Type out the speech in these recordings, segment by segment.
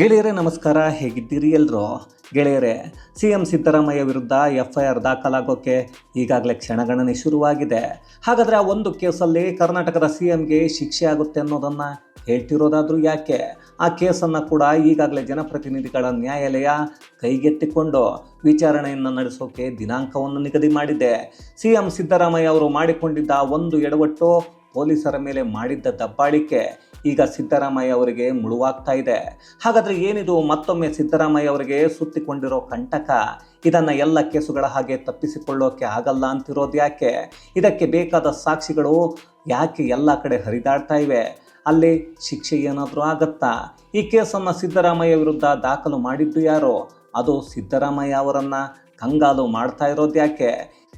ಗೆಳೆಯರೇ, ನಮಸ್ಕಾರ. ಹೇಗಿದ್ದೀರಿ ಎಲ್ಲರೂ ಗೆಳೆಯರೇ, ಸಿ ಎಂ ಸಿದ್ದರಾಮಯ್ಯ ವಿರುದ್ಧ ಎಫ್ ಐ ಆರ್ ದಾಖಲಾಗೋಕ್ಕೆ ಈಗಾಗಲೇ ಕ್ಷಣಗಣನೆ ಶುರುವಾಗಿದೆ. ಹಾಗಾದರೆ ಆ ಒಂದು ಕೇಸಲ್ಲಿ ಕರ್ನಾಟಕದ ಸಿ ಎಂಗೆ ಶಿಕ್ಷೆ ಆಗುತ್ತೆ ಅನ್ನೋದನ್ನು ಹೇಳ್ತಿರೋದಾದರೂ ಯಾಕೆ? ಆ ಕೇಸನ್ನು ಕೂಡ ಈಗಾಗಲೇ ಜನಪ್ರತಿನಿಧಿಗಳ ನ್ಯಾಯಾಲಯ ಕೈಗೆತ್ತಿಕೊಂಡು ವಿಚಾರಣೆಯನ್ನು ನಡೆಸೋಕೆ ದಿನಾಂಕವನ್ನು ನಿಗದಿ ಮಾಡಿದೆ. ಸಿ ಎಂ ಸಿದ್ದರಾಮಯ್ಯ ಅವರು ಮಾಡಿಕೊಂಡಿದ್ದ ಒಂದು ಎಡವಟ್ಟು ಪೊಲೀಸರ ಮೇಲೆ ಮಾಡಿದ್ದ ದಬ್ಬಾಳಿಕೆ ಈಗ ಸಿದ್ದರಾಮಯ್ಯ ಅವರಿಗೆ ಮುಳುವಾಗ್ತಾ ಇದೆ. ಹಾಗಾದರೆ ಏನಿದು ಮತ್ತೊಮ್ಮೆ ಸಿದ್ದರಾಮಯ್ಯ ಅವರಿಗೆ ಸುತ್ತಿಕೊಂಡಿರೋ ಕಂಟಕ? ಇದನ್ನು ಎಲ್ಲ ಕೇಸುಗಳ ಹಾಗೆ ತಪ್ಪಿಸಿಕೊಳ್ಳೋಕೆ ಆಗಲ್ಲ ಅಂತಿರೋದು ಯಾಕೆ? ಇದಕ್ಕೆ ಬೇಕಾದ ಸಾಕ್ಷಿಗಳು ಯಾಕೆ ಎಲ್ಲ ಕಡೆ ಹರಿದಾಡ್ತಾ ಇವೆ? ಅಲ್ಲಿ ಶಿಕ್ಷೆ ಏನಾದರೂ ಆಗತ್ತಾ? ಈ ಕೇಸನ್ನು ಸಿದ್ದರಾಮಯ್ಯ ವಿರುದ್ಧ ದಾಖಲು ಮಾಡಿದ್ದು ಯಾರು? ಅದು ಸಿದ್ದರಾಮಯ್ಯ ಅವರನ್ನು ಕಂಗಾಲು ಮಾಡ್ತಾ ಇರೋದು ಯಾಕೆ?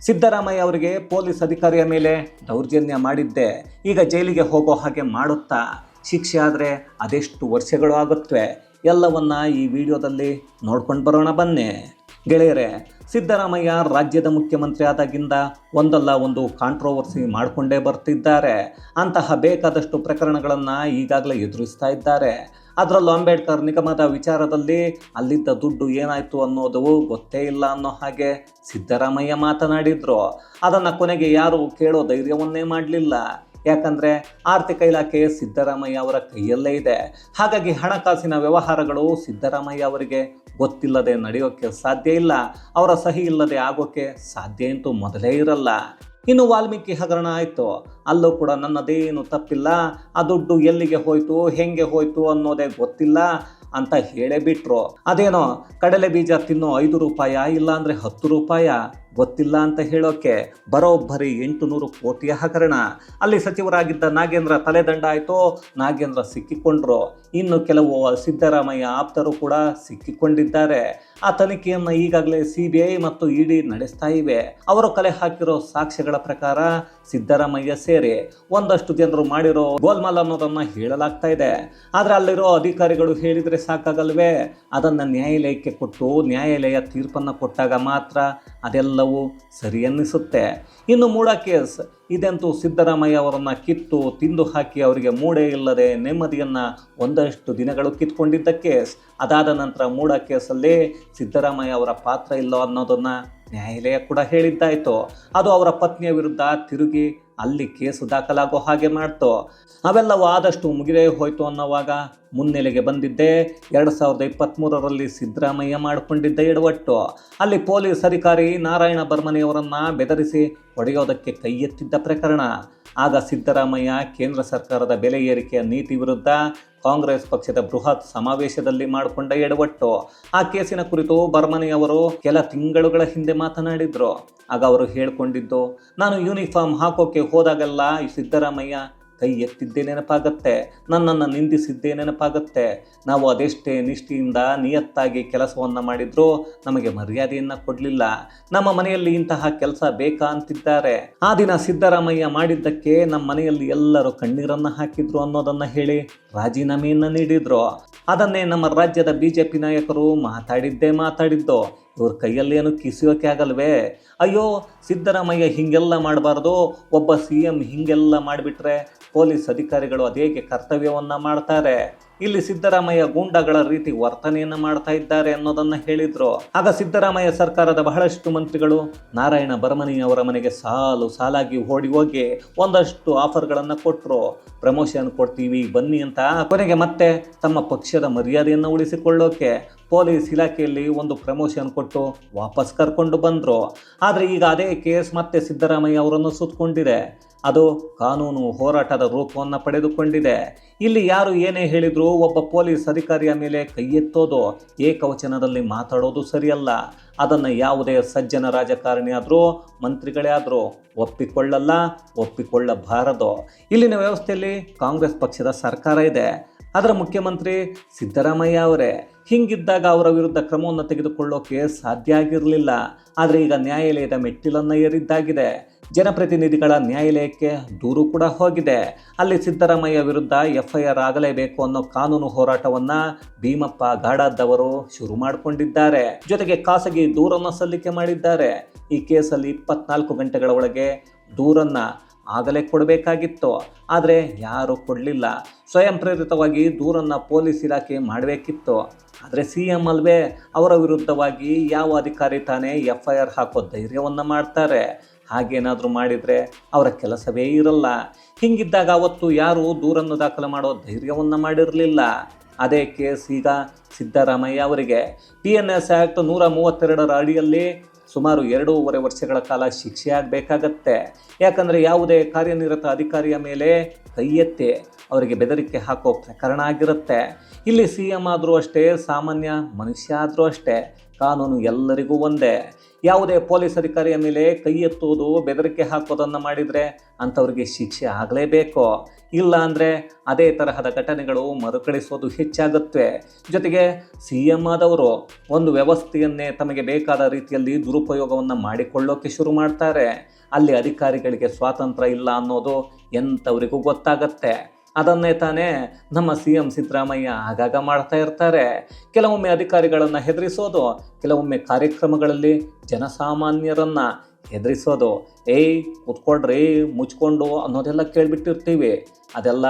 ಸಿದ್ದರಾಮಯ್ಯ ಅವರಿಗೆ ಪೊಲೀಸ್ ಅಧಿಕಾರಿಯ ಮೇಲೆ ದೌರ್ಜನ್ಯ ಮಾಡಿದ್ದೆ. ಈಗ ಜೈಲಿಗೆ ಹೋಗೋ ಹಾಗೆ ಮಾಡುತ್ತಾ? ಶಿಕ್ಷೆ ಆದರೆ ಅದೆಷ್ಟು ವರ್ಷಗಳು ಆಗುತ್ತವೆ ಎಲ್ಲವನ್ನ ಈ ವಿಡಿಯೋದಲ್ಲಿ ನೋಡ್ಕೊಂಡು ಬರೋಣ ಬನ್ನಿ. ಗೆಳೆಯರೇ, ಸಿದ್ದರಾಮಯ್ಯ ರಾಜ್ಯದ ಮುಖ್ಯಮಂತ್ರಿ ಆದಾಗಿಂದ ಒಂದಲ್ಲ ಒಂದು ಕಾಂಟ್ರೋವರ್ಸಿ ಮಾಡಿಕೊಂಡೇ ಬರ್ತಿದ್ದಾರೆ. ಅಂತಹ ಬೇಕಾದಷ್ಟು ಪ್ರಕರಣಗಳನ್ನು ಈಗಾಗಲೇ ಎದುರಿಸ್ತಾ ಇದ್ದಾರೆ. ಅದರಲ್ಲೂ ಅಂಬೇಡ್ಕರ್ ನಿಗಮದ ವಿಚಾರದಲ್ಲಿ ಅಲ್ಲಿದ್ದ ದುಡ್ಡು ಏನಾಯಿತು ಅನ್ನೋದು ಗೊತ್ತೇ ಇಲ್ಲ ಅನ್ನೋ ಹಾಗೆ ಸಿದ್ದರಾಮಯ್ಯ ಮಾತನಾಡಿದರು. ಅದನ್ನು ಕೊನೆಗೆ ಯಾರು ಕೇಳೋ ಧೈರ್ಯವನ್ನೇ ಮಾಡಲಿಲ್ಲ. ಯಾಕಂದರೆ ಆರ್ಥಿಕ ಇಲಾಖೆ ಸಿದ್ದರಾಮಯ್ಯ ಅವರ ಕೈಯಲ್ಲೇ ಇದೆ. ಹಾಗಾಗಿ ಹಣಕಾಸಿನ ವ್ಯವಹಾರಗಳು ಸಿದ್ದರಾಮಯ್ಯ ಅವರಿಗೆ ಗೊತ್ತಿಲ್ಲದೆ ನಡೆಯೋಕ್ಕೆ ಸಾಧ್ಯ ಇಲ್ಲ. ಅವರ ಸಹಿ ಇಲ್ಲದೆ ಆಗೋಕ್ಕೆ ಸಾಧ್ಯ ಅಂತೂ ಮೊದಲೇ ಇರಲ್ಲ. ಇನ್ನು ವಾಲ್ಮೀಕಿ ಹಗರಣ ಆಯಿತು. ಅಲ್ಲೂ ಕೂಡ ನನ್ನದೇನು ತಪ್ಪಿಲ್ಲ. ಆ ದುಡ್ಡು ಎಲ್ಲಿಗೆ ಹೋಯ್ತು, ಹೆಂಗೆ ಹೋಯ್ತು ಅನ್ನೋದೇ ಗೊತ್ತಿಲ್ಲ ಅಂತ ಹೇಳೇ ಬಿಟ್ರು. ಅದೇನೋ ಕಡಲೆ ಬೀಜ ತಿನ್ನೋ ಐದು ರೂಪಾಯ ಇಲ್ಲ ಅಂದರೆ ಹತ್ತು ರೂಪಾಯ. ಗೊತ್ತಿಲ್ಲ ಅಂತ ಹೇಳೋಕೆ ಬರೋಬ್ಬರಿ ಎಂಟು ನೂರು ಕೋಟಿಯ ಹಗರಣ. ಅಲ್ಲಿ ಸಚಿವರಾಗಿದ್ದ ನಾಗೇಂದ್ರ ತಲೆದಂಡ ಆಯಿತು? ನಾಗೇಂದ್ರ ಸಿಕ್ಕಿಕೊಂಡ್ರು. ಇನ್ನು ಕೆಲವು ಸಿದ್ದರಾಮಯ್ಯ ಆಪ್ತರು ಕೂಡ ಸಿಕ್ಕಿಕೊಂಡಿದ್ದಾರೆ. ಆ ತನಿಖೆಯನ್ನು ಈಗಾಗಲೇ ಸಿ ಬಿ ಐ ಮತ್ತು ಇ ಡಿ ನಡೆಸ್ತಾ ಇವೆ. ಅವರು ಕಲೆ ಹಾಕಿರೋ ಸಾಕ್ಷ್ಯಗಳ ಪ್ರಕಾರ ಸಿದ್ದರಾಮಯ್ಯ ಸೇರಿ ಒಂದಷ್ಟು ಜನರು ಮಾಡಿರೋ ಗೋಲ್ಮಾಲ್ ಅನ್ನೋದನ್ನು ಹೇಳಲಾಗ್ತಾ ಇದೆ. ಆದರೆ ಅಲ್ಲಿರೋ ಅಧಿಕಾರಿಗಳು ಹೇಳಿದರೆ ಸಾಕಾಗಲ್ವೇ? ಅದನ್ನು ನ್ಯಾಯಾಲಯಕ್ಕೆ ಕೊಟ್ಟು ನ್ಯಾಯಾಲಯ ತೀರ್ಪನ್ನು ಕೊಟ್ಟಾಗ ಮಾತ್ರ ಅದೆಲ್ಲವೂ ಸರಿ ಅನ್ನಿಸುತ್ತೆ. ಇನ್ನು ಮೂಡ ಕೇಸ್, ಇದಂತೂ ಸಿದ್ದರಾಮಯ್ಯ ಅವರನ್ನು ಕಿತ್ತು, ತಿಂದು ಹಾಕಿ ಅವರಿಗೆ ಮೂಡೆ ಇಲ್ಲದೆ ನೆಮ್ಮದಿಯನ್ನು ಒಂದಷ್ಟು ದಿನಗಳು ಕಿತ್ಕೊಂಡಿದ್ದ ಕೇಸ್. ಅದಾದ ನಂತರ ಮೂಡ ಕೇಸಲ್ಲಿ ಸಿದ್ದರಾಮಯ್ಯ ಅವರ ಪಾತ್ರ ಇಲ್ಲ ಅನ್ನೋದನ್ನು ನ್ಯಾಯಾಲಯ ಕೂಡ ಹೇಳಿದ್ದಾಯಿತು. ಅದು ಅವರ ಪತ್ನಿಯ ವಿರುದ್ಧ ತಿರುಗಿ ಅಲ್ಲಿ ಕೇಸು ದಾಖಲಾಗೋ ಹಾಗೆ ಮಾಡ್ತೋ. ಅವೆಲ್ಲವೂ ಆದಷ್ಟು ಮುಗಿದೇ ಹೋಯ್ತು ಅನ್ನೋವಾಗ ಮುನ್ನೆಲೆಗೆ ಬಂದಿದ್ದೆ. ಎರಡು ಸಾವಿರದ ಇಪ್ಪತ್ತ್ಮೂರರಲ್ಲಿ ಸಿದ್ದರಾಮಯ್ಯ ಮಾಡಿಕೊಂಡಿದ್ದ ಎಡವಟ್ಟು. ಅಲ್ಲಿ ಪೊಲೀಸ್ ಅಧಿಕಾರಿ ನಾರಾಯಣ ಬರ್ಮನೆಯವರನ್ನು ಬೆದರಿಸಿ ಹೊಡೆಯೋದಕ್ಕೆ ಕೈ ಎತ್ತಿದ್ದ ಪ್ರಕರಣ. ಆಗ ಸಿದ್ದರಾಮಯ್ಯ ಕೇಂದ್ರ ಸರ್ಕಾರದ ಬೆಲೆ ಏರಿಕೆಯ ನೀತಿ ವಿರುದ್ಧ ಕಾಂಗ್ರೆಸ್ ಪಕ್ಷದ ಬೃಹತ್ ಸಮಾವೇಶದಲ್ಲಿ ಮಾಡಿಕೊಂಡ ಎಡವಟ್ಟು. ಆ ಕೇಸಿನ ಕುರಿತು ಬರ್ಮನಿ ಅವರು ಕೆಲ ತಿಂಗಳುಗಳ ಹಿಂದೆ ಮಾತನಾಡಿದ್ರು. ಆಗ ಅವರು ಹೇಳ್ಕೊಂಡಿದ್ದು, ನಾನು ಯೂನಿಫಾರ್ಮ್ ಹಾಕೋಕೆ ಹೋದಾಗೆಲ್ಲ ಸಿದ್ದರಾಮಯ್ಯ ಕೈ ಎತ್ತಿದ್ದೇ ನೆನಪಾಗತ್ತೆ, ನನ್ನನ್ನು ನಿಂದಿಸಿದ್ದೇ ನೆನಪಾಗತ್ತೆ. ನಾವು ಅದೆಷ್ಟೇ ನಿಷ್ಠೆಯಿಂದ ನಿಯತ್ತಾಗಿ ಕೆಲಸವನ್ನು ಮಾಡಿದ್ರೂ ನಮಗೆ ಮರ್ಯಾದೆಯನ್ನು ಕೊಡಲಿಲ್ಲ. ನಮ್ಮ ಮನೆಯಲ್ಲಿ ಇಂತಹ ಕೆಲಸ ಬೇಕಾ ಅಂತಿದ್ದಾರೆ. ಆ ದಿನ ಸಿದ್ದರಾಮಯ್ಯ ಮಾಡಿದ್ದಕ್ಕೆ ನಮ್ಮ ಮನೆಯಲ್ಲಿ ಎಲ್ಲರೂ ಕಣ್ಣೀರನ್ನು ಹಾಕಿದ್ರು ಅನ್ನೋದನ್ನು ಹೇಳಿ ರಾಜೀನಾಮೆಯನ್ನು ನೀಡಿದ್ರು. ಅದನ್ನೇ ನಮ್ಮ ರಾಜ್ಯದ ಬಿ ಜೆ ಪಿ ನಾಯಕರು ಮಾತಾಡಿದ್ದೇ ಮಾತಾಡಿದ್ದು. ಇವ್ರ ಕೈಯಲ್ಲೇನು ಕಿಸಿಯೋಕೆ ಆಗಲ್ವೇ? ಅಯ್ಯೋ, ಸಿದ್ದರಾಮಯ್ಯ ಹೀಗೆಲ್ಲ ಮಾಡಬಾರ್ದು. ಒಬ್ಬ ಸಿ ಎಂ ಹೀಗೆಲ್ಲ ಮಾಡಿಬಿಟ್ರೆ ಪೊಲೀಸ್ ಅಧಿಕಾರಿಗಳು ಅದೇಗೆ ಕರ್ತವ್ಯವನ್ನು ಮಾಡ್ತಾರೆ? ಇಲ್ಲಿ ಸಿದ್ದರಾಮಯ್ಯ ಗೂಂಡಗಳ ರೀತಿ ವರ್ತನೆಯನ್ನು ಮಾಡ್ತಾ ಇದ್ದಾರೆ ಅನ್ನೋದನ್ನ ಹೇಳಿದ್ರು. ಆಗ ಸಿದ್ದರಾಮಯ್ಯ ಸರ್ಕಾರದ ಬಹಳಷ್ಟು ಮಂತ್ರಿಗಳು ನಾರಾಯಣ ಬರಮನಿ ಅವರ ಮನೆಗೆ ಸಾಲು ಸಾಲಾಗಿ ಓಡಿ ಹೋಗಿ ಒಂದಷ್ಟು ಆಫರ್ಗಳನ್ನು ಕೊಟ್ಟರು ಪ್ರಮೋಷನ್ ಕೊಡ್ತೀವಿ ಬನ್ನಿ ಅಂತ ಕೊನೆಗೆ ಮತ್ತೆ ತಮ್ಮ ಪಕ್ಷದ ಮರ್ಯಾದೆಯನ್ನು ಉಳಿಸಿಕೊಳ್ಳೋಕೆ ಪೊಲೀಸ್ ಇಲಾಖೆಯಲ್ಲಿ ಒಂದು ಪ್ರಮೋಷನ್ ಕೊಟ್ಟು ವಾಪಸ್ ಕರ್ಕೊಂಡು ಬಂದರು. ಆದರೆ ಈಗ ಅದೇ ಕೇಸ್ ಮತ್ತೆ ಸಿದ್ದರಾಮಯ್ಯ ಅವರನ್ನು ಸುತ್ತಕೊಂಡಿದೆ ಅದು ಕಾನೂನು ಹೋರಾಟದ ರೂಪವನ್ನು ಪಡೆದುಕೊಂಡಿದೆ. ಇಲ್ಲಿ ಯಾರು ಏನೇ ಹೇಳಿದರೂ ಒಬ್ಬ ಪೊಲೀಸ್ ಅಧಿಕಾರಿಯ ಮೇಲೆ ಕೈ ಎತ್ತೋದು, ಏಕವಚನದಲ್ಲಿ ಮಾತಾಡೋದು ಸರಿಯಲ್ಲ. ಅದನ್ನು ಯಾವುದೇ ಸಜ್ಜನ ರಾಜಕಾರಣಿ ಆದರೂ, ಮಂತ್ರಿಗಳೇ ಆದರೂ ಒಪ್ಪಿಕೊಳ್ಳಲ್ಲ, ಒಪ್ಪಿಕೊಳ್ಳಬಾರದು. ಇಲ್ಲಿನ ವ್ಯವಸ್ಥೆಯಲ್ಲಿ ಕಾಂಗ್ರೆಸ್ ಪಕ್ಷದ ಸರ್ಕಾರ ಇದೆ. ಅದರ ಮುಖ್ಯಮಂತ್ರಿ ಸಿದ್ದರಾಮಯ್ಯ ಅವರೇ, ಹಿಂಗಿದ್ದಾಗ ಅವರ ವಿರುದ್ಧ ಕ್ರಮವನ್ನು ತೆಗೆದುಕೊಳ್ಳೋಕೆ ಸಾಧ್ಯ ಆಗಿರಲಿಲ್ಲ. ಆದರೆ ಈಗ ನ್ಯಾಯಾಲಯದ ಮೆಟ್ಟಿಲನ್ನು ಏರಿದ್ದಾಗಿದೆ. ಜನಪ್ರತಿನಿಧಿಗಳ ನ್ಯಾಯಾಲಯಕ್ಕೆ ದೂರು ಕೂಡ ಹೋಗಿದೆ. ಅಲ್ಲಿ ಸಿದ್ದರಾಮಯ್ಯ ವಿರುದ್ಧ ಎಫ್ಐಆರ್ ಆಗಲೇಬೇಕು ಅನ್ನೋ ಕಾನೂನು ಹೋರಾಟವನ್ನು ಭೀಮಪ್ಪ ಗಾಡಾದವರು ಶುರು ಮಾಡಿಕೊಂಡಿದ್ದಾರೆ. ಜೊತೆಗೆ ಖಾಸಗಿ ದೂರನ್ನು ಸಲ್ಲಿಕೆ ಮಾಡಿದ್ದಾರೆ. ಈ ಕೇಸಲ್ಲಿ ಇಪ್ಪತ್ನಾಲ್ಕು ಗಂಟೆಗಳ ಒಳಗೆ ದೂರನ್ನು ಆಗಲೇ ಕೊಡಬೇಕಾಗಿತ್ತು. ಆದರೆ ಯಾರೂ ಕೊಡಲಿಲ್ಲ. ಸ್ವಯಂ ಪ್ರೇರಿತವಾಗಿ ದೂರನ್ನು ಪೊಲೀಸ್ ಇಲಾಖೆ ಮಾಡಬೇಕಿತ್ತು. ಆದರೆ ಸಿ ಎಂ ಅಲ್ವೇ ಅವರ ವಿರುದ್ಧವಾಗಿ ಯಾವ ಅಧಿಕಾರಿ ತಾನೇ ಎಫ್ ಐ ಆರ್ ಹಾಕೋ ಧೈರ್ಯವನ್ನು ಮಾಡ್ತಾರೆ. ಹಾಗೇನಾದರೂ ಮಾಡಿದರೆ ಅವರ ಕೆಲಸವೇ ಇರಲ್ಲ. ಹಿಂಗಿದ್ದಾಗ ಅವತ್ತು ಯಾರು ದೂರನ್ನು ದಾಖಲು ಮಾಡೋ ಧೈರ್ಯವನ್ನು ಮಾಡಿರಲಿಲ್ಲ. ಅದೇ ಕೇಸ್ ಈಗ ಸಿದ್ದರಾಮಯ್ಯ ಅವರಿಗೆ. ಪಿ ಎನ್ ಎಸ್ ಆ್ಯಕ್ಟ್ ನೂರ ಮೂವತ್ತೆರಡರ ಅಡಿಯಲ್ಲಿ ಸುಮಾರು ಎರಡೂವರೆ ವರ್ಷಗಳ ಕಾಲ ಶಿಕ್ಷೆಯಾಗಬೇಕಾಗತ್ತೆ ಯಾಕಂದರೆ ಯಾವುದೇ ಕಾರ್ಯನಿರತ ಅಧಿಕಾರಿಯ ಮೇಲೆ ಕೈ ಎತ್ತಿ ಅವರಿಗೆ ಬೆದರಿಕೆ ಹಾಕೋ ಪ್ರಕರಣ ಆಗಿರುತ್ತೆ. ಇಲ್ಲಿ ಸಿ ಎಂ ಆದರೂ ಅಷ್ಟೇ, ಸಾಮಾನ್ಯ ಮನುಷ್ಯ ಆದರೂ ಅಷ್ಟೇ, ಕಾನೂನು ಎಲ್ಲರಿಗೂ ಒಂದೇ. ಯಾವುದೇ ಪೊಲೀಸ್ ಅಧಿಕಾರಿಯ ಮೇಲೆ ಕೈ ಎತ್ತುವುದು, ಬೆದರಿಕೆ ಹಾಕೋದನ್ನು ಮಾಡಿದರೆ ಅಂಥವ್ರಿಗೆ ಶಿಕ್ಷೆ ಆಗಲೇಬೇಕು. ಇಲ್ಲ ಅಂದರೆ ಅದೇ ತರಹದ ಘಟನೆಗಳು ಮರುಕಳಿಸೋದು ಹೆಚ್ಚಾಗುತ್ತೆ. ಜೊತೆಗೆ ಸಿ ಎಂ ಆದವರು ಒಂದು ವ್ಯವಸ್ಥೆಯನ್ನೇ ತಮಗೆ ಬೇಕಾದ ರೀತಿಯಲ್ಲಿ ದುರುಪಯೋಗವನ್ನು ಮಾಡಿಕೊಳ್ಳೋಕೆ ಶುರು ಮಾಡ್ತಾರೆ. ಅಲ್ಲಿ ಅಧಿಕಾರಿಗಳಿಗೆ ಸ್ವಾತಂತ್ರ್ಯ ಇಲ್ಲ ಅನ್ನೋದು ಎಂಥವರಿಗೂ ಗೊತ್ತಾಗತ್ತೆ. ಅದನ್ನೇ ತಾನೇ ನಮ್ಮ ಸಿ ಎಂ ಸಿದ್ದರಾಮಯ್ಯ ಆಗಾಗ ಮಾಡ್ತಾ ಇರ್ತಾರೆ. ಕೆಲವೊಮ್ಮೆ ಅಧಿಕಾರಿಗಳನ್ನು ಹೆದರಿಸೋದು, ಕೆಲವೊಮ್ಮೆ ಕಾರ್ಯಕ್ರಮಗಳಲ್ಲಿ ಜನಸಾಮಾನ್ಯರನ್ನು ಹೆದರಿಸೋದು. ಏಯ್ ಕುತ್ಕೊಂಡ್ರಿ ಮುಚ್ಕೊಂಡು ಅನ್ನೋದೆಲ್ಲ ಕೇಳಿಬಿಟ್ಟಿರ್ತೀವಿ. ಅದೆಲ್ಲ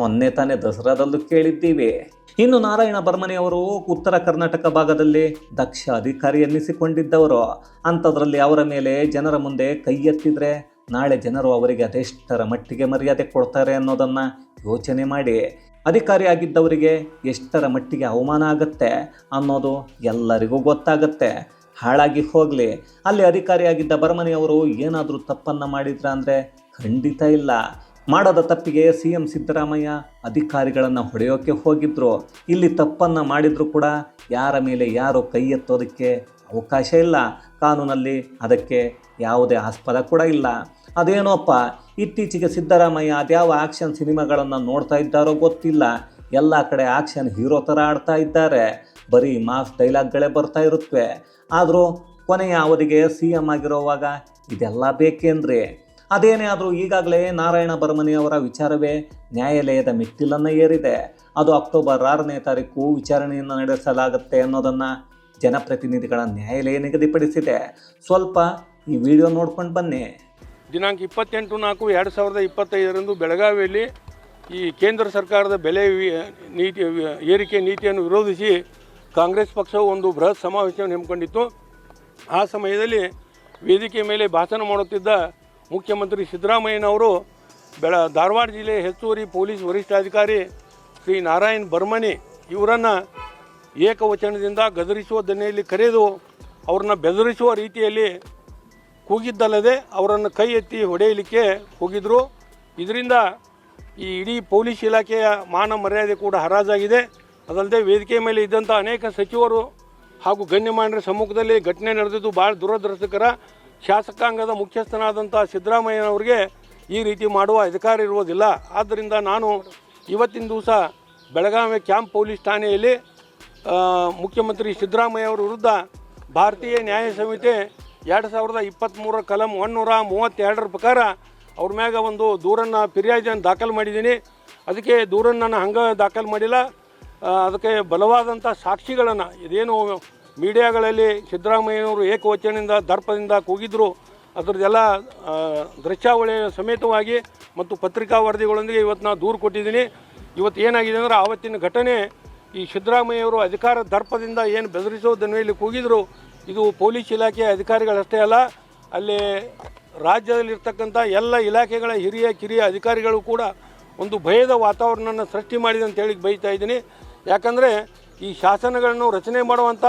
ಮೊನ್ನೆ ತಾನೇ ದಸರಾದಲ್ಲೂ ಕೇಳಿದ್ದೀವಿ. ಇನ್ನು ನಾರಾಯಣ ಬರ್ಮನೆಯವರು ಉತ್ತರ ಕರ್ನಾಟಕ ಭಾಗದಲ್ಲಿ ದಕ್ಷ ಅಧಿಕಾರಿ ಎನ್ನಿಸಿಕೊಂಡಿದ್ದವರು. ಅಂಥದ್ರಲ್ಲಿ ಅವರ ಮೇಲೆ ಜನರ ಮುಂದೆ ಕೈ ಎತ್ತಿದ್ರೆ ನಾಳೆ ಜನರು ಅವರಿಗೆ ಅದೆಷ್ಟರ ಮಟ್ಟಿಗೆ ಮರ್ಯಾದೆ ಕೊಡ್ತಾರೆ ಅನ್ನೋದನ್ನು ಯೋಚನೆ ಮಾಡಿ ಅಧಿಕಾರಿಯಾಗಿದ್ದವರಿಗೆ ಎಷ್ಟರ ಮಟ್ಟಿಗೆ ಅವಮಾನ ಆಗುತ್ತೆ ಅನ್ನೋದು ಎಲ್ಲರಿಗೂ ಗೊತ್ತಾಗುತ್ತೆ. ಹಾಳಾಗಿ ಹೋಗಲಿ. ಅಲ್ಲಿ ಅಧಿಕಾರಿಯಾಗಿದ್ದ ಬರಮನೆಯವರು ಏನಾದರೂ ತಪ್ಪನ್ನು ಮಾಡಿದ್ರ ಅಂದರೆ ಖಂಡಿತ ಇಲ್ಲ. ಮಾಡದ ತಪ್ಪಿಗೆ ಸಿ ಎಂ ಸಿದ್ದರಾಮಯ್ಯ ಅಧಿಕಾರಿಗಳನ್ನು ಹೊಡೆಯೋಕೆ ಹೋಗಿದ್ರು. ಇಲ್ಲಿ ತಪ್ಪನ್ನು ಮಾಡಿದರೂ ಕೂಡ ಯಾರ ಮೇಲೆ ಯಾರು ಕೈ ಎತ್ತೋದಕ್ಕೆ ಅವಕಾಶ ಇಲ್ಲ. ಕಾನೂನಲ್ಲಿ ಅದಕ್ಕೆ ಯಾವುದೇ ಆಸ್ಪದ ಕೂಡ ಇಲ್ಲ. ಅದೇನೋಪ್ಪ, ಇತ್ತೀಚೆಗೆ ಸಿದ್ದರಾಮಯ್ಯ ಅದ್ಯಾವ ಆಕ್ಷನ್ ಸಿನಿಮಾಗಳನ್ನು ನೋಡ್ತಾ ಇದ್ದಾರೋ ಗೊತ್ತಿಲ್ಲ. ಎಲ್ಲ ಕಡೆ ಆಕ್ಷನ್ ಹೀರೋ ಥರ ಆಡ್ತಾ ಇದ್ದಾರೆ. ಬರೀ ಮಾಸ್ ಡೈಲಾಗ್ಗಳೇ ಬರ್ತಾ ಇರುತ್ತವೆ ಆದರೂ ಕೊನೆಯ ಅವಧಿಗೆ ಸಿ ಎಂ ಆಗಿರೋವಾಗ ಇದೆಲ್ಲ ಬೇಕೇನ್ರಿ? ಅದೇನೇ ಆದರೂ ಈಗಾಗಲೇ ನಾರಾಯಣ ಬರ್ಮನಿ ಅವರ ವಿಚಾರವೇ ನ್ಯಾಯಾಲಯದ ಮೆಟ್ಟಿಲನ್ನು ಏರಿದೆ. ಅದು ಅಕ್ಟೋಬರ್ ಆರನೇ ತಾರೀಕು ವಿಚಾರಣೆಯನ್ನು ನಡೆಸಲಾಗುತ್ತೆ ಅನ್ನೋದನ್ನು ಜನಪ್ರತಿನಿಧಿಗಳ ನ್ಯಾಯಾಲಯ ನಿಗದಿಪಡಿಸಿದೆ. ಸ್ವಲ್ಪ ಈ ವಿಡಿಯೋ ನೋಡ್ಕೊಂಡು ಬನ್ನಿ. ದಿನಾಂಕ ಇಪ್ಪತ್ತೆಂಟು ನಾಲ್ಕು ಎರಡು ಸಾವಿರದ ಇಪ್ಪತ್ತೈದರಂದು ಬೆಳಗಾವಿಯಲ್ಲಿ ಈ ಕೇಂದ್ರ ಸರ್ಕಾರದ ಬೆಲೆ ನೀತಿ ಏರಿಕೆ ನೀತಿಯನ್ನು ವಿರೋಧಿಸಿ ಕಾಂಗ್ರೆಸ್ ಪಕ್ಷವು ಒಂದು ಬೃಹತ್ ಸಮಾವೇಶವನ್ನು ಹಮ್ಮಿಕೊಂಡಿತ್ತು. ಆ ಸಮಯದಲ್ಲಿ ವೇದಿಕೆ ಮೇಲೆ ಭಾಷಣ ಮಾಡುತ್ತಿದ್ದ ಮುಖ್ಯಮಂತ್ರಿ ಸಿದ್ದರಾಮಯ್ಯನವರು ಬೆಳ ಧಾರವಾಡ ಜಿಲ್ಲೆ ಹೆಚ್ಚುವರಿ ಪೊಲೀಸ್ ವರಿಷ್ಠಾಧಿಕಾರಿ ಶ್ರೀ ನಾರಾಯಣ್ ಬರ್ಮನಿ ಇವರನ್ನು ಏಕವಚನದಿಂದ ಗದರಿಸುವ ದನಿಯಲ್ಲಿ ಕರೆದು ಅವ್ರನ್ನ ಬೆದರಿಸುವ ರೀತಿಯಲ್ಲಿ ಕೂಗಿದ್ದಲ್ಲದೆ ಅವರನ್ನು ಕೈ ಎತ್ತಿ ಹೊಡೆಯಲಿಕ್ಕೆ ಹೋಗಿದ್ರು. ಇದರಿಂದ ಈ ಇಡೀ ಪೊಲೀಸ್ ಇಲಾಖೆಯ ಮಾನ ಮರ್ಯಾದೆ ಕೂಡ ಹರಾಜಾಗಿದೆ. ಅದಲ್ಲದೆ ವೇದಿಕೆ ಮೇಲೆ ಇದ್ದಂಥ ಅನೇಕ ಸಚಿವರು ಹಾಗೂ ಗಣ್ಯಮಾನ್ಯರ ಸಮ್ಮುಖದಲ್ಲಿ ಘಟನೆ ನಡೆದಿದ್ದು ಭಾಳ ದುರದೃಷ್ಟಕರ. ಶಾಸಕಾಂಗದ ಮುಖ್ಯಸ್ಥನಾದಂಥ ಸಿದ್ದರಾಮಯ್ಯನವರಿಗೆ ಈ ರೀತಿ ಮಾಡುವ ಅಧಿಕಾರ ಇರುವುದಿಲ್ಲ. ಆದ್ದರಿಂದ ನಾನು ಇವತ್ತಿನ ದಿವಸ ಬೆಳಗಾವಿ ಕ್ಯಾಂಪ್ ಪೊಲೀಸ್ ಠಾಣೆಯಲ್ಲಿ ಮುಖ್ಯಮಂತ್ರಿ ಸಿದ್ದರಾಮಯ್ಯ ಅವರ ವಿರುದ್ಧ ಭಾರತೀಯ ನ್ಯಾಯ ಸಂಹಿತೆ ಎರಡು ಸಾವಿರದ ಇಪ್ಪತ್ತ್ಮೂರರ ಕಲಂ ಒನ್ನೂರ ಮೂವತ್ತೆರಡರ ಪ್ರಕಾರ ಅವ್ರ ಮ್ಯಾಗ ಒಂದು ದೂರನ್ನು ಫಿರ್ಯಾದಿಯನ್ನು ದಾಖಲು ಮಾಡಿದ್ದೀನಿ. ಅದಕ್ಕೆ ದೂರನ್ನು ನಾನು ಹಂಗೆ ದಾಖಲು ಮಾಡಿಲ್ಲ. ಅದಕ್ಕೆ ಬಲವಾದಂಥ ಸಾಕ್ಷಿಗಳನ್ನು, ಇದೇನು ಮೀಡಿಯಾಗಳಲ್ಲಿ ಸಿದ್ದರಾಮಯ್ಯನವರು ಏಕವಚನದಿಂದ, ದರ್ಪದಿಂದ ಕೂಗಿದ್ರು, ಅದರದ್ದೆಲ್ಲ ದೃಶ್ಯಾವಳಿ ಸಮೇತವಾಗಿ ಮತ್ತು ಪತ್ರಿಕಾ ವರದಿಗಳೊಂದಿಗೆ ಇವತ್ತು ನಾನು ದೂರು ಕೊಟ್ಟಿದ್ದೀನಿ. ಇವತ್ತು ಏನಾಗಿದೆ ಅಂದರೆ ಆವತ್ತಿನ ಘಟನೆ, ಈ ಸಿದ್ದರಾಮಯ್ಯವರು ಅಧಿಕಾರ ದರ್ಪದಿಂದ ಏನು ಬೆದರಿಸೋ ಇಲ್ಲಿ ಕೂಗಿದ್ರು ಇದು ಪೊಲೀಸ್ ಇಲಾಖೆಯ ಅಧಿಕಾರಿಗಳಷ್ಟೇ ಅಲ್ಲ, ಅಲ್ಲಿ ರಾಜ್ಯದಲ್ಲಿರ್ತಕ್ಕಂಥ ಎಲ್ಲ ಇಲಾಖೆಗಳ ಹಿರಿಯ ಕಿರಿಯ ಅಧಿಕಾರಿಗಳು ಕೂಡ ಒಂದು ಭಯದ ವಾತಾವರಣವನ್ನು ಸೃಷ್ಟಿ ಮಾಡಿದೆ ಅಂತ ಹೇಳಿ ಬೈತಾ ಇದ್ದೀನಿ. ಯಾಕಂದರೆ ಈ ಶಾಸನಗಳನ್ನು ರಚನೆ ಮಾಡುವಂಥ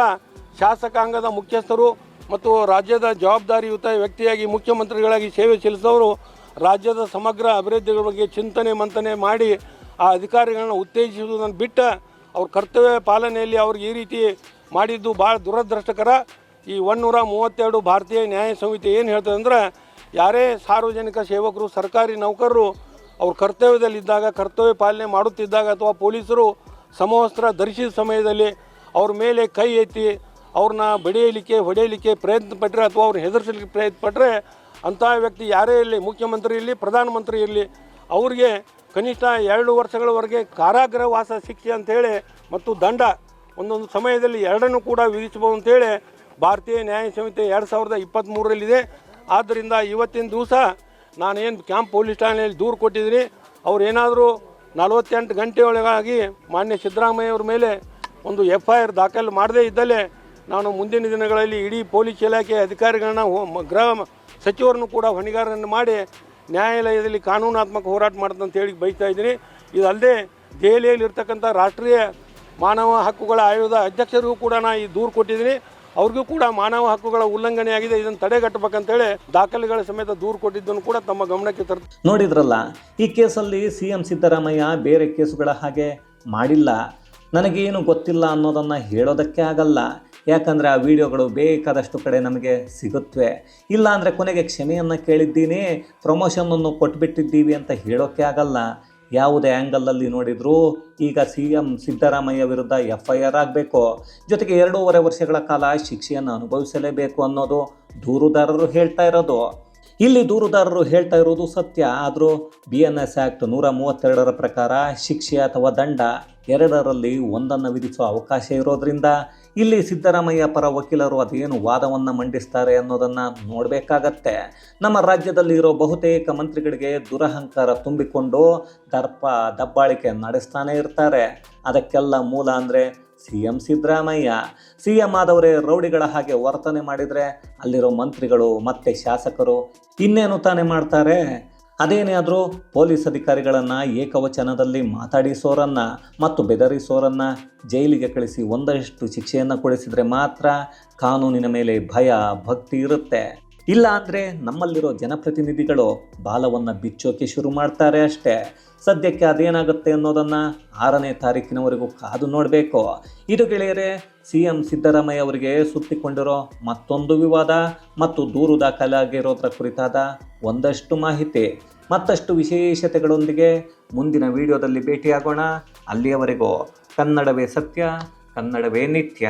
ಶಾಸಕಾಂಗದ ಮುಖ್ಯಸ್ಥರು ಮತ್ತು ರಾಜ್ಯದ ಜವಾಬ್ದಾರಿಯುತ ವ್ಯಕ್ತಿಯಾಗಿ ಮುಖ್ಯಮಂತ್ರಿಗಳಾಗಿ ಸೇವೆ ಸಲ್ಲಿಸಿದವರು ರಾಜ್ಯದ ಸಮಗ್ರ ಅಭಿವೃದ್ಧಿಗಳ ಬಗ್ಗೆ ಚಿಂತನೆ ಮಂಥನೆ ಮಾಡಿ ಆ ಅಧಿಕಾರಿಗಳನ್ನ ಉತ್ತೇಜಿಸುವುದನ್ನು ಬಿಟ್ಟ ಅವ್ರ ಕರ್ತವ್ಯ ಪಾಲನೆಯಲ್ಲಿ ಅವ್ರಿಗೆ ಈ ರೀತಿ ಮಾಡಿದ್ದು ಭಾಳ ದುರದೃಷ್ಟಕರ. ಈ ಒನ್ನೂರ ಮೂವತ್ತೆರಡು ಭಾರತೀಯ ನ್ಯಾಯ ಸಂಹಿತೆ ಏನು ಹೇಳ್ತದೆ ಅಂದ್ರೆ, ಯಾರೇ ಸಾರ್ವಜನಿಕ ಸೇವಕರು, ಸರ್ಕಾರಿ ನೌಕರರು ಅವ್ರ ಕರ್ತವ್ಯದಲ್ಲಿದ್ದಾಗ, ಕರ್ತವ್ಯ ಪಾಲನೆ ಮಾಡುತ್ತಿದ್ದಾಗ ಅಥವಾ ಪೊಲೀಸರು ಸಮವಸ್ತ್ರ ಧರಿಸಿದ ಸಮಯದಲ್ಲಿ ಅವ್ರ ಮೇಲೆ ಕೈ ಎತ್ತಿ ಅವ್ರನ್ನ ಬಡಿಯಲಿಕ್ಕೆ ಹೊಡೆಯಲಿಕ್ಕೆ ಪ್ರಯತ್ನ ಪಟ್ಟರೆ ಅಥವಾ ಅವ್ರು ಹೆದರ್ಸಲಿಕ್ಕೆ ಪ್ರಯತ್ನ ಪಟ್ಟರೆ ಅಂತಹ ವ್ಯಕ್ತಿ ಯಾರೇ ಇರಲಿ, ಮುಖ್ಯಮಂತ್ರಿ ಇರಲಿ, ಪ್ರಧಾನಮಂತ್ರಿ ಇರಲಿ, ಅವ್ರಿಗೆ ಕನಿಷ್ಠ ಎರಡು ವರ್ಷಗಳವರೆಗೆ ಕಾರಾಗೃಹವಾಸ ಶಿಕ್ಷೆ ಅಂತೇಳಿ ಮತ್ತು ದಂಡ ಒಂದೊಂದು ಸಮಯದಲ್ಲಿ ಎರಡನ್ನೂ ಕೂಡ ವಿಧಿಸಬಹುದು ಅಂತೇಳಿ ಭಾರತೀಯ ನ್ಯಾಯ ಸಂಹಿತೆ ಎರಡು ಸಾವಿರದ ಇಪ್ಪತ್ತ್ಮೂರರಲ್ಲಿದೆ ಆದ್ದರಿಂದ ಇವತ್ತಿನ ದಿವಸ ನಾನೇನು ಕ್ಯಾಂಪ್ ಪೊಲೀಸ್ ಠಾಣೆಯಲ್ಲಿ ದೂರು ಕೊಟ್ಟಿದ್ದೀನಿ. ಅವ್ರು ಏನಾದರೂ ನಲವತ್ತೆಂಟು ಗಂಟೆ ಒಳಗಾಗಿ ಮಾನ್ಯ ಸಿದ್ದರಾಮಯ್ಯವ್ರ ಮೇಲೆ ಒಂದು ಎಫ್ ಐ ಆರ್ ದಾಖಲು ಮಾಡದೇ ಇದ್ದಲ್ಲೇ ನಾನು ಮುಂದಿನ ದಿನಗಳಲ್ಲಿ ಇಡೀ ಪೊಲೀಸ್ ಇಲಾಖೆ ಅಧಿಕಾರಿಗಳನ್ನ ಗೃಹ ಸಚಿವರನ್ನು ಕೂಡ ಹೊಣೆಗಾರರನ್ನು ಮಾಡಿ ನ್ಯಾಯಾಲಯದಲ್ಲಿ ಕಾನೂನಾತ್ಮಕ ಹೋರಾಟ ಅಂತ ಹೇಳಿ ಬಯಸ್ತಾ ಇದ್ದೀನಿ. ಇದಲ್ಲದೆ ದೆಹಲಿಯಲ್ಲಿ ಇರ್ತಕ್ಕಂಥ ರಾಷ್ಟ್ರೀಯ ಮಾನವ ಹಕ್ಕುಗಳ ಆಯೋಗದ ಅಧ್ಯಕ್ಷರಿಗೂ ಕೂಡ ನಾನು ಈ ದೂರು ಕೊಟ್ಟಿದ್ದೀನಿ. ಅವ್ರಿಗೂ ಕೂಡ ಮಾನವ ಹಕ್ಕುಗಳ ಉಲ್ಲಂಘನೆ ಆಗಿದೆ. ಇದನ್ನು ತಡೆಗಟ್ಟಬೇಕಂತೇಳಿ ದಾಖಲೆಗಳ ಸಮೇತ ದೂರು ಕೊಟ್ಟಿದ್ದನ್ನು ಕೂಡ ತಮ್ಮ ಗಮನಕ್ಕೆ ತರ್ ನೋಡಿದ್ರಲ್ಲ, ಈ ಕೇಸಲ್ಲಿ ಸಿ ಎಂ ಸಿದ್ದರಾಮಯ್ಯ ಬೇರೆ ಕೇಸುಗಳ ಹಾಗೆ ಮಾಡಿಲ್ಲ. ನನಗೇನು ಗೊತ್ತಿಲ್ಲ ಅನ್ನೋದನ್ನು ಹೇಳೋದಕ್ಕೆ ಆಗಲ್ಲ. ಯಾಕಂದರೆ ಆ ವಿಡಿಯೋಗಳು ಬೇಕಾದಷ್ಟು ಕಡೆ ನಮಗೆ ಸಿಗುತ್ತವೆ ಇಲ್ಲ ಅಂದರೆ ಕೊನೆಗೆ ಕ್ಷಮೆಯನ್ನು ಕೇಳಿದ್ದೀನಿ, ಪ್ರಮೋಷನನ್ನು ಕೊಟ್ಬಿಟ್ಟಿದ್ದೀವಿ ಅಂತ ಹೇಳೋಕ್ಕೆ ಆಗಲ್ಲ. ಯಾವುದೇ ಆ್ಯಂಗಲಲ್ಲಿ ನೋಡಿದರೂ ಈಗ ಸಿ ಎಂ ಸಿದ್ದರಾಮಯ್ಯ ವಿರುದ್ಧ ಎಫ್ ಐ ಆರ್ ಆಗಬೇಕು. ಜೊತೆಗೆ ಎರಡೂವರೆ ವರ್ಷಗಳ ಕಾಲ ಶಿಕ್ಷೆಯನ್ನು ಅನುಭವಿಸಲೇಬೇಕು ಅನ್ನೋದು ದೂರುದಾರರು ಹೇಳ್ತಾ ಇರೋದು. ಇಲ್ಲಿ ದೂರುದಾರರು ಹೇಳ್ತಾ ಇರೋದು ಸತ್ಯ, ಆದರೂ ಬಿ ಎನ್ ಎಸ್ ಆ್ಯಕ್ಟ್ ನೂರ ಮೂವತ್ತೆರಡರ ಪ್ರಕಾರ ಶಿಕ್ಷೆ ಅಥವಾ ದಂಡ ಎರಡರಲ್ಲಿ ಒಂದನ್ನು ವಿಧಿಸುವ ಅವಕಾಶ ಇರೋದ್ರಿಂದ ಇಲ್ಲಿ ಸಿದ್ದರಾಮಯ್ಯ ಪರ ವಕೀಲರು ಅದೇನು ವಾದವನ್ನು ಮಂಡಿಸ್ತಾರೆ ಅನ್ನೋದನ್ನು ನೋಡಬೇಕಾಗತ್ತೆ. ನಮ್ಮ ರಾಜ್ಯದಲ್ಲಿ ಇರೋ ಬಹುತೇಕ ಮಂತ್ರಿಗಳಿಗೆ ದುರಹಂಕಾರ ತುಂಬಿಕೊಂಡು ದರ್ಪ, ದಬ್ಬಾಳಿಕೆ ನಡೆಸ್ತಾನೆ ಇರ್ತಾರೆ. ಅದಕ್ಕೆಲ್ಲ ಮೂಲ ಅಂದರೆ C M Siddaramaiah. C M ಆದವರೇ ರೌಡಿಗಳ ಹಾಗೆ ವರ್ತನೆ ಮಾಡಿದರೆ ಅಲ್ಲಿರೋ ಮಂತ್ರಿಗಳು ಮತ್ತೆ ಶಾಸಕರು ಇನ್ನೇನು ತಾನೇ ಮಾಡ್ತಾರೆ? ಅದೇನೇ ಆದರೂ ಪೊಲೀಸ್ ಅಧಿಕಾರಿಗಳನ್ನು ಏಕವಚನದಲ್ಲಿ ಮಾತಾಡಿಸೋರನ್ನ ಮತ್ತು ಬೆದರಿಸೋರನ್ನ ಜೈಲಿಗೆ ಕಳಿಸಿ ಒಂದಷ್ಟು ಶಿಕ್ಷೆಯನ್ನು ಕೊಡಿಸಿದರೆ ಮಾತ್ರ ಕಾನೂನಿನ ಮೇಲೆ ಭಯ, ಭಕ್ತಿ ಇರುತ್ತೆ. ಇಲ್ಲ ಅಂದರೆ ನಮ್ಮಲ್ಲಿರೋ ಜನಪ್ರತಿನಿಧಿಗಳು ಬಾಲವನ್ನು ಬಿಚ್ಚೋಕೆ ಶುರು ಮಾಡ್ತಾರೆ ಅಷ್ಟೇ. ಸದ್ಯಕ್ಕೆ ಅದೇನಾಗುತ್ತೆ ಅನ್ನೋದನ್ನು ಆರನೇ ತಾರೀಕಿನವರೆಗೂ ಕಾದು ನೋಡಬೇಕು. ಇದು ಗೆಳೆಯರೆ ಸಿ ಎಂ ಸಿದ್ದರಾಮಯ್ಯ ಅವರಿಗೆ ಸುತ್ತಿಕೊಂಡಿರೋ ಮತ್ತೊಂದು ವಿವಾದ ಮತ್ತು ದೂರು ದಾಖಲಾಗಿರೋದ್ರ ಕುರಿತಾದ ಒಂದಷ್ಟು ಮಾಹಿತಿ. ಮತ್ತಷ್ಟು ವಿಶೇಷತೆಗಳೊಂದಿಗೆ ಮುಂದಿನ ವಿಡಿಯೋದಲ್ಲಿ ಭೇಟಿಯಾಗೋಣ. ಅಲ್ಲಿಯವರೆಗೂ ಕನ್ನಡವೇ ಸತ್ಯ, ಕನ್ನಡವೇ ನಿತ್ಯ.